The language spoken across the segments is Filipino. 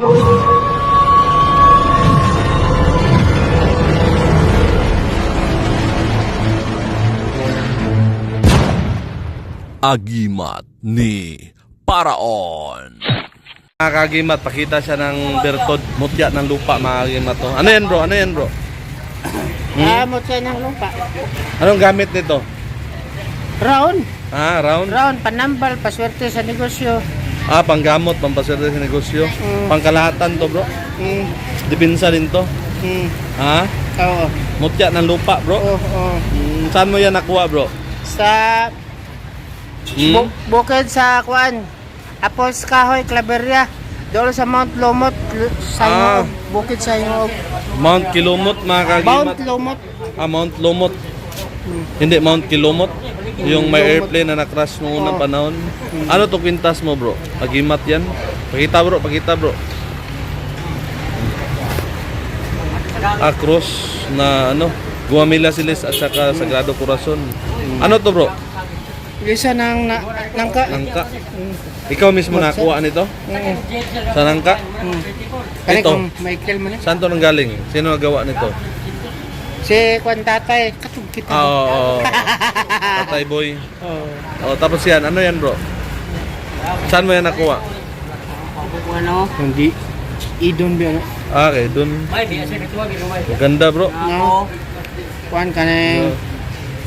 Agimat ni Paraon. Mga kagimat, pakita siya ng bertod, mutya ng lupa mga kagimat to. Ano yan bro? Ano yan bro? Amot ka ng lupa. Anong gamit nito? Round. Ah, round? Round, panambal, paswerte sa negosyo. Ah, panggamot, pampaswerte sa negosyo. Mm. Pangkalahatan to bro. Mm. Dipinsa din to. Mm. Ha? Oo. Mutya ng lupa bro. Oo. oo. Mm, saan mo yan nakuha bro? Sa Hmm? bu- bukid sa Kuan. Apos Kahoy, Claveria. Doon sa Mount Lomot, sa Ah. Bukid sa Hinoog. Mount Kilumot mga kagimat. Mount Lomot. Ah, Mount Hindi, Mount Kilumot. Yung may airplane na na-crash noong unang Oo. panahon. Ano to kwintas mo bro? Agimat yan? Pakita bro, pakita bro. Ah, cross na ano, Guamila Silis at saka Sagrado Corazon. Ano to bro? Isa ng na, nangka. Nangka. Ikaw mismo nakuha nito? Mm. Sa nangka? Mm. Ito. Michael eh. Saan to nanggaling? Sino nagawa nito? Si Kuan Tatay, katug kita. Ah, oo, oo. Tatay boy. Oo. Oh, tapos yan, ano yan bro? Saan mo yan nakuha? Ano? Hindi. Idon ba ano? Ah, okay, dun. Maganda bro. No. Kuan ka na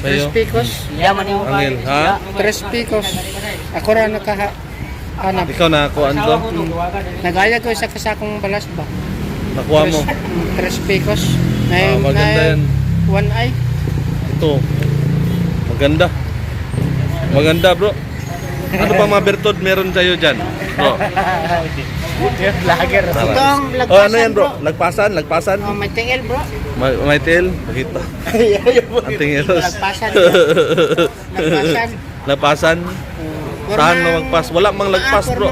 Tres Sa'yo. picos. Angel, ha? Tres picos. Ako ra nakaha hanap. Ikaw nakakuha to? Nagaya ko sa kasakong balas ba? Nakuha mo? Tres, picos. Ah, maganda yan. One eye. Ito. Maganda. Maganda bro. Ano pa mga bertod meron sa'yo dyan? Bro. Lager. Ito ang lagpasan Oh, ano yan bro? Lagpasan? Lagpasan? Oh, may tingel bro. May, may tail? Pakita. Ang tingilos. Lagpasan. Lagpasan. Lagpasan? Oh, Tahan formang- mo magpas. Wala mang lagpas bro.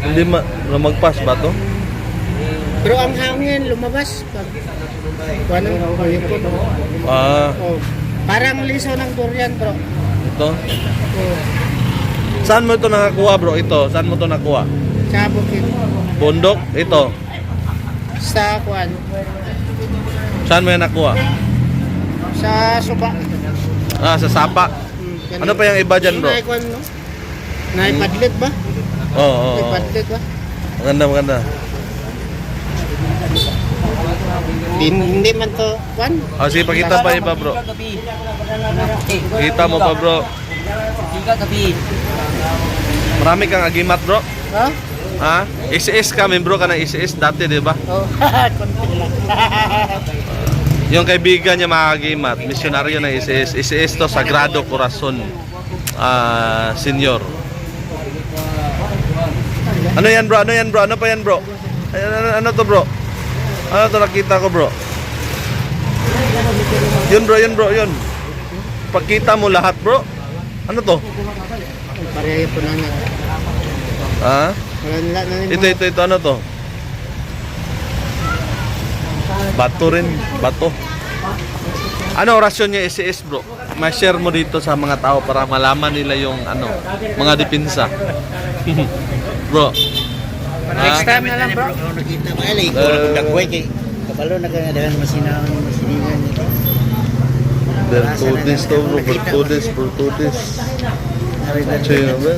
Hindi ma na magpas ba to? Bro, ang hangin lumabas. Pag, ano? Mayipon. Ah, Oh. Parang liso ng durian bro. ito. Oh. Saan mo ito nakakuha bro? Ito. Saan mo ito nakuha? Sa bukid. Bundok? Ito. Sa kuan. Saan mo yan nakuha? Sa suba. Ah, sa sapa. Hmm, Ano pa yung iba dyan bro? Nay kuan no? Nay padlet ba? Oo, oo, oo. padlet ba? Maganda, maganda. Hindi, hindi man to kuan. Ah, sige, pakita pa iba bro. Kita mo pa bro. Marami kang agimat bro. Ha? Ha? ICS ka, membro ka ng ICS dati, di ba? Oh, konti lang. Yung kaibigan niya mga agimat, misyonaryo ng ICS. ICS to, Sagrado Corazon. Ah, senior. Ano yan bro? Ano yan bro? Ano pa yan bro? Ano, ano, ano to bro? Ano to nakita ko bro? Yun bro, yun bro, yun. Pakita mo lahat bro. Ano to? Pareho po na na. Ha? Ito, ito, ito, ano to? Bato rin, bato. Ano orasyon niya SES bro? Ma-share mo dito sa mga tao para malaman nila yung ano, mga dipinsa. bro. Next Ah, time na lang bro. nakita mo ali Eh, ko uh, dagway kay kabalo na kaya dagan masinaw masiningan nito Bertudis to bro, Bertudis. Ari na Sino ba?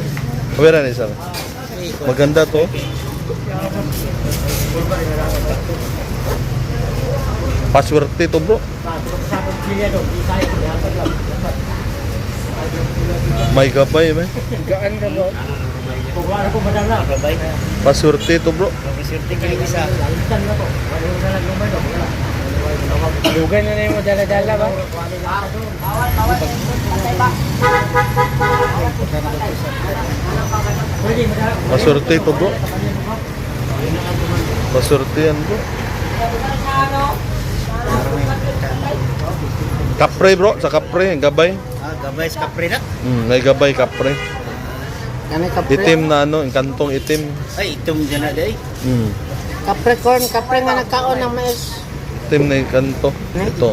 Kamera ni Sara. Maganda to. Paswerte to bro. May gabay ba? Gaan ka bro. Babay Paswerte to bro. masirte kay isa Lugay na na yung dala-dala ba? Paswerte to bro. Paswerte yan bro. Kapre bro, sa kapre, gabay. ah gabay sa kapre na Hmm, may gabay kapre. Ano kapre? Itim na ano, kantong itim. ay itom dyan na day Hmm. Capricorn, kapre nga nagkaon ng mais. Itim na yung kanto. Ito.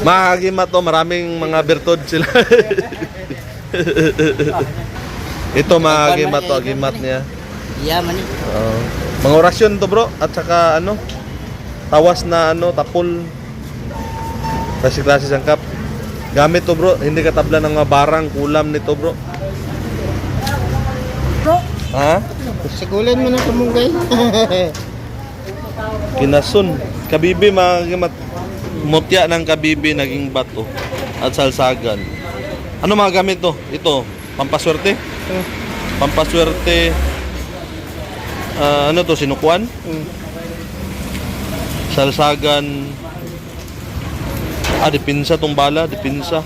Mahagima to, maraming mga bertod sila. Ito mahagima to, agimat niya. Yaman eh. Oo. mga orasyon to bro at saka ano tawas na ano tapol klase klase sangkap gamit to bro hindi katabla ng mga barang kulam nito bro Bro, ha? Sigulin mo na kamunggay. kinasun. Kabibi mga mat mutya ng kabibi naging bato at salsagan. Ano mga gamit to? Ito pampaswerte? Hmm. pampaswerte ah, ano to sinukuan? Hmm. salsagan. Ah dipinsa tong bala dipinsa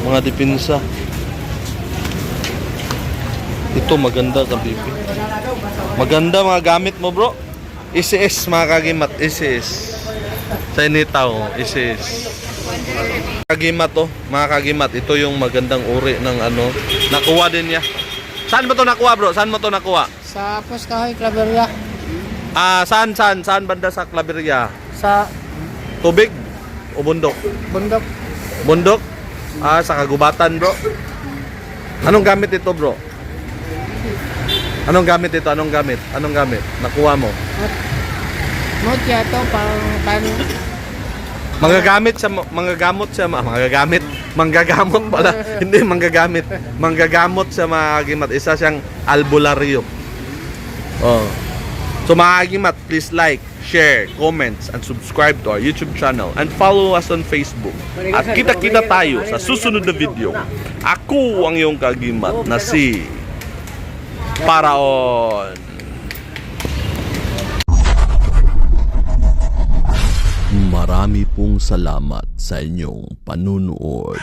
mga dipinsa ito maganda kabibi maganda mga gamit mo bro. ICS mga kagimat. ICS sa initaw ICS kagimat to mga kagimat ito yung magandang uri ng ano. Nakuha din niya. Saan mo to nakuha bro? Saan mo to nakuha? Sa Apos Kahoy Claveria. ah saan saan saan banda sa Claveria? Sa tubig o bundok? Bundok. Bundok? Ah, sa kagubatan, bro. Anong gamit ito, bro? Anong gamit ito? Anong gamit? Anong gamit? Nakuha mo? Mutya to pang kan Manggagamit sa manggagamot sa manggagamit, manggagamot pala. Hindi manggagamit. Manggagamot sa mga agimat. Isa siyang albularyo. Oh. So mga please like, share, comments, and subscribe to our YouTube channel and follow us on Facebook. At kita-kita tayo sa susunod na video. Ako ang iyong kagimat na si Paraon. Marami pong salamat sa inyong panunood.